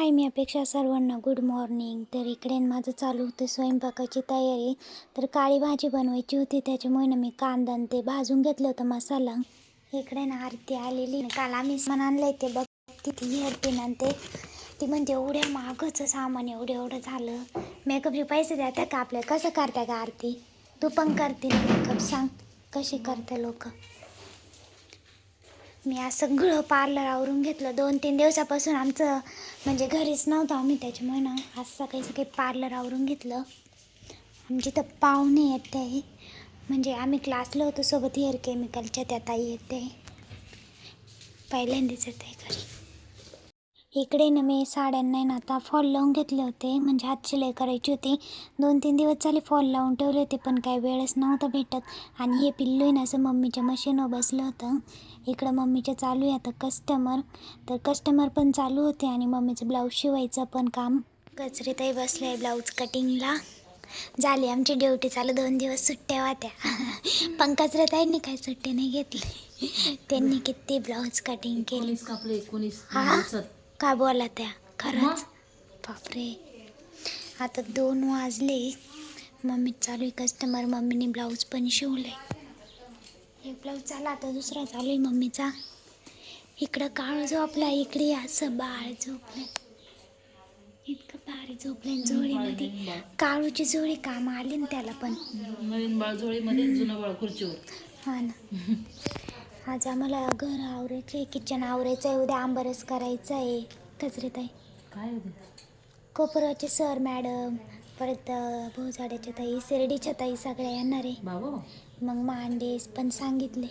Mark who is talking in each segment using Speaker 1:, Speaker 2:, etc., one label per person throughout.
Speaker 1: हाय मी अपेक्षा सर्वांना good morning तर इकडे माझं चालू होतं स्वयंपाकाची तयारी. तर काळी भाजी बनवायची होती त्याच्यामुळे ना मी कांदा ते भाजून घेतलं होतं मसाला. इकडे ना आरती आलेली काल आम्ही सामान आणलंय ते बघ किती हेअरपिन ना ते ती म्हणते एवढ्या मागचं सामान एवढं एवढं झालं. मेकअपचे पैसे द्या का आपल्या कसं करता का आरती? तू पण करते ना मेकअप सांग. कशी करते लोक? मी आज सगळं पार्लर आवरून घेतलं. दोन तीन दिवसापासून आमचं म्हणजे घरीच नव्हतं आम्ही त्याच्यामुळे ना आज सकाळी सकाळी पार्लर आवरून घेतलं. आमची तर पाहुणे येत. आहे म्हणजे आम्ही क्लासला होतो सोबत हेअर केमिकलच्या त्या ताई येते. पहिल्यांदाच येत आहे घरी. इकडे ना मी साड्यांना ना आता फॉल लावून घेतले होते. म्हणजे हात शिलाई करायची होती. दोन तीन दिवस झाले फॉल लावून ठेवले होते पण काही वेळच नव्हता भेटत. आणि हे पिल्लू आहे ना असं मम्मीच्या मशीनवर बसलं होतं. इकडं मम्मीच्या चालू आहे आता कस्टमर तर कस्टमर पण चालू होते आणि मम्मीचं ब्लाऊज शिवायचं पण काम. गजरीताई बसले आहे ब्लाऊज कटिंगला झाली आमची ड्युटी चालू दोन दिवस सुट्ट्या होत्या. पंकजताईंनी काही सुट्टी नाही घेतली. त्यांनी किती ब्लाऊज कटिंग केली. हा? का बोला त्या? खरंच? बापरे. आता दोन वाजले. मम्मी चालू आहे कस्टमर मम्मीने ब्लाऊज पण शिवले. एक ब्लाऊज झाला आता दुसरा चालू आहे मम्मीचा. इकडं काळ झोपला इकडे असं बाळ झोपलं इतकं भारी झोपले जोडीमध्ये.
Speaker 2: बाळ.
Speaker 1: काळूची जोडी काम आली ना त्याला पण.
Speaker 2: नवीन बाळजोळीमध्ये जुनं बाळ खुर्चीवर.
Speaker 1: हा ना. आज आम्हाला घर आवरायचं आहे किचन आवरायचं आहे उद्या आंबरस करायचं आहे. कचरेत आहे.
Speaker 2: काय
Speaker 1: कोपराचे सर मॅडम परत भोजाड्याच्या ताई शिर्डीच्या ताई सगळ्या येणार आहे.
Speaker 2: बाबा.
Speaker 1: मग मांडेस पण सांगितले.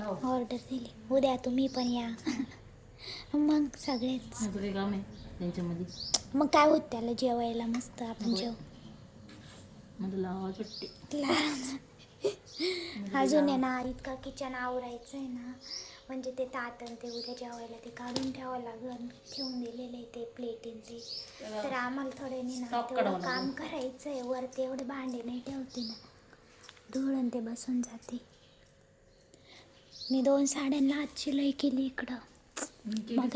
Speaker 2: हो.
Speaker 1: ऑर्डर दिली. उद्या तुम्ही पण या. मग सगळेच.
Speaker 2: माझं काही काम आहे त्यांच्यामध्ये.
Speaker 1: मग काय होत त्याला जेवायला मस्त आपण. जेव.
Speaker 2: मला वाटते.
Speaker 1: अजून आहे ना इतकं किचन आवरायचं आहे ना म्हणजे ते ताटण ते उद्या जेवायला ते काढून ठेवावं लागेल ठेवून दिलेले ते प्लेटीन ते तर आम्हाला थोडे नाही ना तेवढं काम. करायचं आहे वरती एवढे भांडे नाही ठेवते ना. धुळण ते बसून जाते. मी दोन साड्यांना हात शिलाई केली इकडं. मग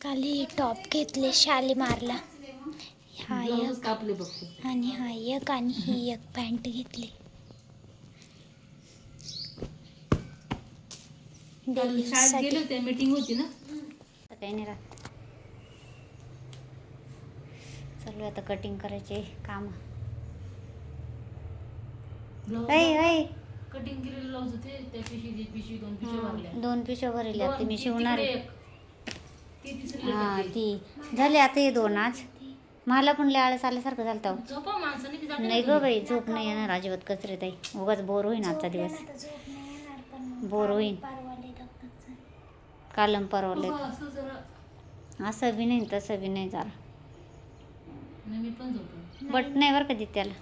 Speaker 1: काल हे टॉप घेतले शालीमारला हा
Speaker 2: ब्लाऊज
Speaker 1: एक
Speaker 2: कापले
Speaker 1: आणि हा एक आणि ही एक पॅन्ट घेतली.
Speaker 2: काल
Speaker 1: डेली
Speaker 2: शाळेत गेले होते मीटिंग होती ना?
Speaker 3: काही नाही राहत. चालू आहे आता कटिंग करायचे काम. ऐ ऐ.
Speaker 2: कटिंग केलेले ब्लाऊज होते त्या पिशवी ती पिशवी दोन पिशवी भरल्या.
Speaker 3: दोन पिशव्या भरल्या
Speaker 2: दोन,
Speaker 3: ते मी शिवणार आहे.
Speaker 2: एक. ती तिसरी
Speaker 3: हा. ती. झाले आता हे दोन आज. मला पण लय आळस आल्यासारखं झालं होतं.
Speaker 2: झोपा माणसाने की जाते
Speaker 3: नाही ग बाई झोप नाही येणार अजिबात कसरे ताई उगाच बोर होईन आजचा दिवस. बोर होईन. कालम परवले
Speaker 2: हो, असं जरा
Speaker 3: असं बी नाही तसं बी नाही जरा.
Speaker 2: नाही, मी पण झोपलो.
Speaker 3: बट नाही बरं का ती त्याला.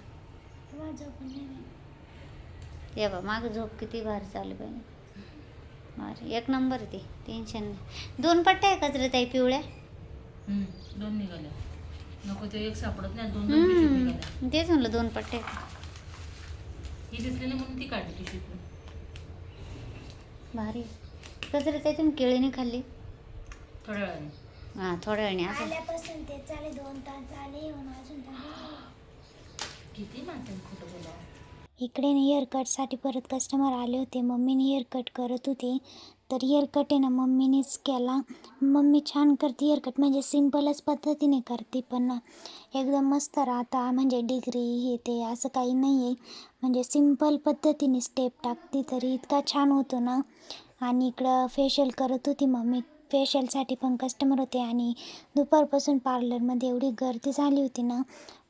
Speaker 3: ये बा माग झोप किती भारी चालू पाहिजे भारी. एक नंबर आहे ते. टेन्शन नाही. दोन पट्ट्या आहे कचरे ताई पिवळ्या?
Speaker 2: हम्म, दोन निघाल्या. नको ते एक सापडत नाही दोन दोन पिशवी निघाल्या.
Speaker 3: हम्म, तेच म्हणलं दोन आहेत.
Speaker 2: ही दिसली नाही म्हणून ती काढली पिशवीतून
Speaker 3: भारी. कचरे ताई तुम्ही केळी नाही खाल्ली?
Speaker 2: थोड्या वेळाने.
Speaker 3: हां थोड्या वेळाने असं.
Speaker 1: आल्यापासून ते चाले दोन तास झाले येऊन अजून
Speaker 2: किती माणसाने खोटं बोलावं?
Speaker 1: इकडे हेअर कटसाठी परत कस्टमर आले होते. मम्मीने हेअर कट करत होती. तर हेअर आहे ना मम्मीनेच केला. मम्मी छान करते हेअर म्हणजे सिम्पलच पद्धतीने करते पण एकदम मस्त राहता. म्हणजे डिग्री हे ते असं काही नाही आहे म्हणजे सिंपल पद्धतीने स्टेप टाकते तरी इतका छान होतो ना. आणि इकडं फेशियल करत होती मम्मी. फेशियलसाठी पण कस्टमर होते आणि दुपारपासून पार्लरमध्ये एवढी गर्दी झाली होती ना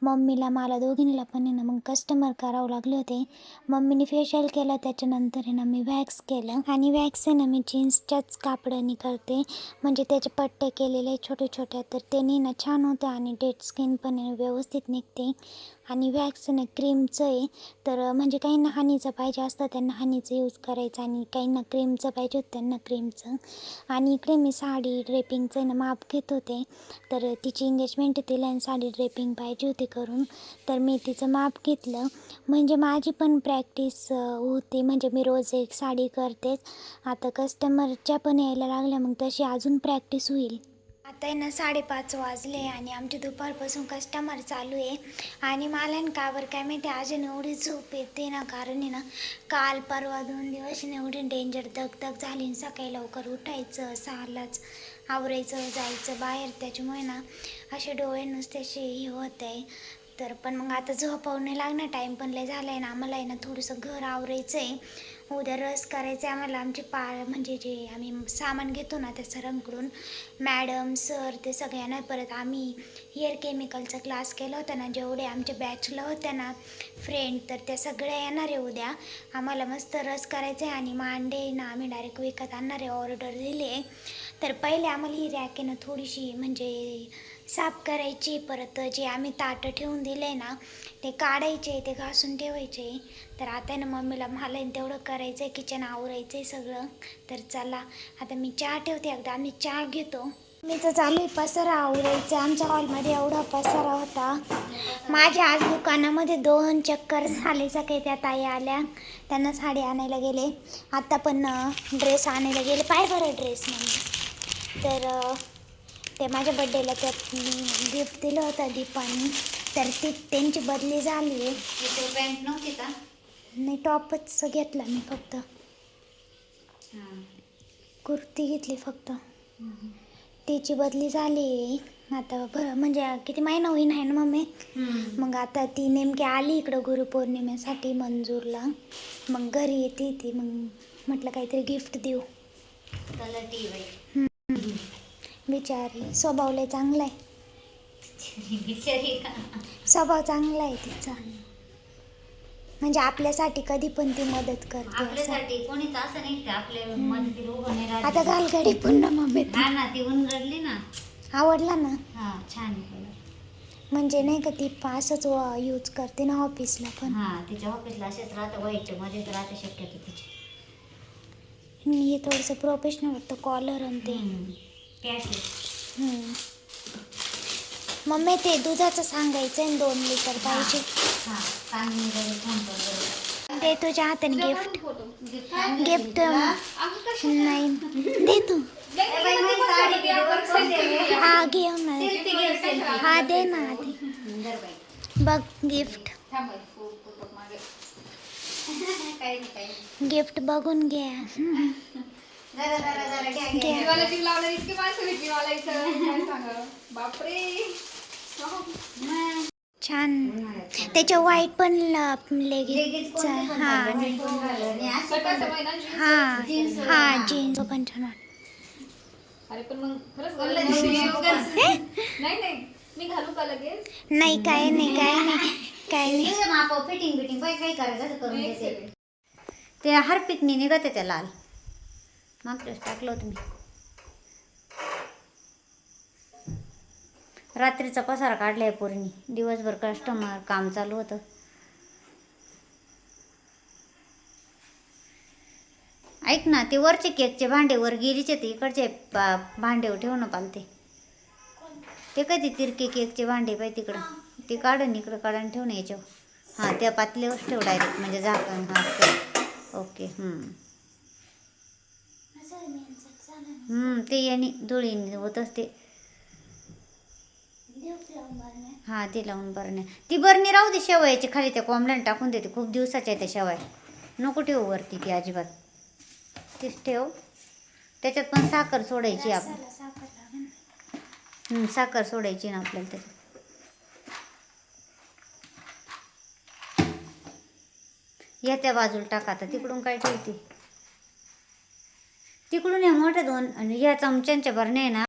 Speaker 1: मम्मीला मला दोघींना पण आहे ना मग कस्टमर करावं लागले होते. मम्मीने फेशियल केलं त्याच्यानंतर आहे ना मी वॅक्स केलं आणि वॅक्स आहे ना मी जीन्सच्याच कापडाने करते म्हणजे त्याचे पट्टे केलेले छोटे छोटे तर त्यांनी ना छान होतं आणि डेड स्किन पण व्यवस्थित निघते. आणि वॅक्स ना क्रीमचं आहे. तर म्हणजे काहींना हानीचं पाहिजे असतं त्यांना हानीचं यूज करायचं आणि काहींना क्रीमचं पाहिजे होतं त्यांना क्रीमचं आणि इकडे मी साडी ड्रेपिंगचं आहे ना माप घेत होते. तर तिची एंगेजमेंट तिला आणि साडी ड्रेपिंग पाहिजे होती करून. तर मी तिचं माप घेतलं. म्हणजे माझी पण प्रॅक्टिस होती. म्हणजे मी रोज एक साडी करतेच. आता कस्टमरच्या पण यायला लागल्या मग तशी अजून प्रॅक्टिस होईल. आता आहे ना साडेपाच वाजले आणि आमची दुपारपासून कस्टमर चालू आहे. आणि मला ना का बरं काय माहिती अजून एवढी झोप येते ना कारण आहे ना काल परवा दोन दिवस एवढी डेंजर दगदग झाली आणि सकाळी लवकर उठायचं सहालाच आवरायचं जायचं बाहेर. त्याच्यामुळे ना असे डोळे नुसते असे हे होत आहे. तर पण मग आता झोपवणे लागणार टाईम पण लय झाला आहे ना आम्हाला आहे ना थोडंसं घर आवरायचं आहे उद्या रस करायचं आहे आम्हाला. आमचे पा म्हणजे जे आम्ही सामान घेतो ना त्या सरांकडून मॅडम सर ते सगळ्यांना परत आम्ही हेअर केमिकलचा क्लास केला होता ना जेवढे आमच्या बॅचला होत्या ना फ्रेंड तर त्या सगळ्या येणार आहे उद्या. आम्हाला मस्त रस करायचा आहे आणि मांडे ना आम्ही डायरेक्ट विकत आणणार आहे ऑर्डर दिली आहे तर पहिले आम्हाला ही रॅक थोडीशी म्हणजे साफ करायची परत जे आम्ही ताटं ठेवून दिले ना ते काढायचे ते घासून ठेवायचे. तर आता आहे ना मम्मीला मला तेवढं करायचं आहे किचन आवरायचं आहे सगळं. तर चला आता मी चहा ठेवते एकदा आम्ही चहा घेतो. तर चालू आहे पसारा आवरायचं आमच्या हॉलमध्ये एवढा पसारा होता. माझ्या आज दुकानामध्ये दोन चक्कर झाले सकाळी त्या ताई आल्या. त्यांना साडी आणायला गेले. आता पण ड्रेस आणायला गेले. पाय बरं ड्रेस म्हणजे तर ते माझ्या बड्डेला त्यात गिफ्ट दिलं होतं दीपानी. तर ती त्यांची बदली झाली. आहे
Speaker 3: पॅन्ट नव्हती का?
Speaker 1: नाही टॉपच घेतला मी फक्त.
Speaker 3: हां.
Speaker 1: कुर्ती घेतली फक्त. तिची बदली झाली. आहे आता भ म्हणजे किती महिना होईन आहे ना मम्मी? मग आता ती नेमकी आली इकडं गुरुपौर्णिमेसाठी मंजूरला. मग घरी येते ती. मग म्हटलं काहीतरी गिफ्ट देऊ. बिचारी स्वभाव लय चांगला आहे.
Speaker 3: बिचारी
Speaker 1: स्वभाव चांगला आहे तिचा. म्हणजे आपल्यासाठी कधी पण ती मदत करते.
Speaker 3: आपल्यासाठी कोणीच असं नाही का आपल्या मदतीला उभं नाही राहत.
Speaker 1: आता घालगडी पुन्हा मम्मी
Speaker 3: हा ना ती उनगडली ना.
Speaker 1: आवडला ना?
Speaker 3: हा छान
Speaker 1: म्हणजे नाही का ती असंच यूज करते ना ऑफिसला पण.
Speaker 3: हा तिच्या ऑफिसला असेच राहतं व्हाईट मध्येच राहते शक्यतो तिची.
Speaker 1: हे थोडंसं प्रोफेशनल वाटतं कॉलर आणि ते. हम्म. मम्मी ते दुधाचं सांगायचं आहे दोन लिटर पाहिजे.
Speaker 3: हा.
Speaker 1: दे तुझ्या हाताने गिफ्ट
Speaker 3: गिफ्ट
Speaker 1: गिफ्ट नाही. दे तू. हा घे ना हा दे ना आधी. बघ गिफ्ट गिफ्ट बघून घे
Speaker 3: जरा जरा जरा घ्या घ्या.
Speaker 1: घे
Speaker 4: मला जीव लावणार इतकी माणसं भेटली मला इथं काय सांगा बापरे
Speaker 3: मग
Speaker 1: छान
Speaker 3: उन्हाळ्यात.
Speaker 1: त्याच्या व्हाईट पण
Speaker 3: कोणतं पण
Speaker 1: हा.
Speaker 3: आणि.
Speaker 1: हा
Speaker 3: जीन्स
Speaker 1: हा
Speaker 3: हा.
Speaker 1: जीन्स पण छान वाटतं.
Speaker 4: अरे पण मग खरंच
Speaker 3: कोणलं
Speaker 4: गरज नाही.
Speaker 3: जीन्स वगैरे?
Speaker 4: नाही नाही मी घालू का लगेच
Speaker 1: नाही काय नाही काय नाही
Speaker 3: फिटिंग बिटिंग काय काय करायचं करून ते हरपिकनी निघत आहे त्या लाल. मागच्या टाकलं होतं मी. रात्रीचा पसारा काढलाय पोरीनी. दिवसभर कस्टमर काम चालू होतं. ऐक ना ते वरचे केकचे भांडे वर गिरीचे ते इकडचे भांडे ठेव ना पालते. ते ते तिरके केकचे भांडे पाय तिकडं. ते काढून इकडं काढून ठेवून याच्यावर. हां त्या पातळीवर ठेव डायरेक्ट म्हणजे झाकण हां ते. ओके ते याने धुळीने होत असते. हां ती लावून बरण्या. ती बरणी राहू दे शेवयाची खाली त्या कोंबड्याने टाकून देते. खूप दिवसाच्या त्या शेवया. नको ठेवू वरती ती अजिबात. तीच ठेव. त्याच्यात पण साखर सोडायची आपण. साखर सोडायची ना आपल्याला त्याच्यात. या त्या बाजूला टाका. आता तिकडून काय ठेवते? तिकडून या मोठ्या दोन आणि या चमच्यांच्या बरण्या आहे ना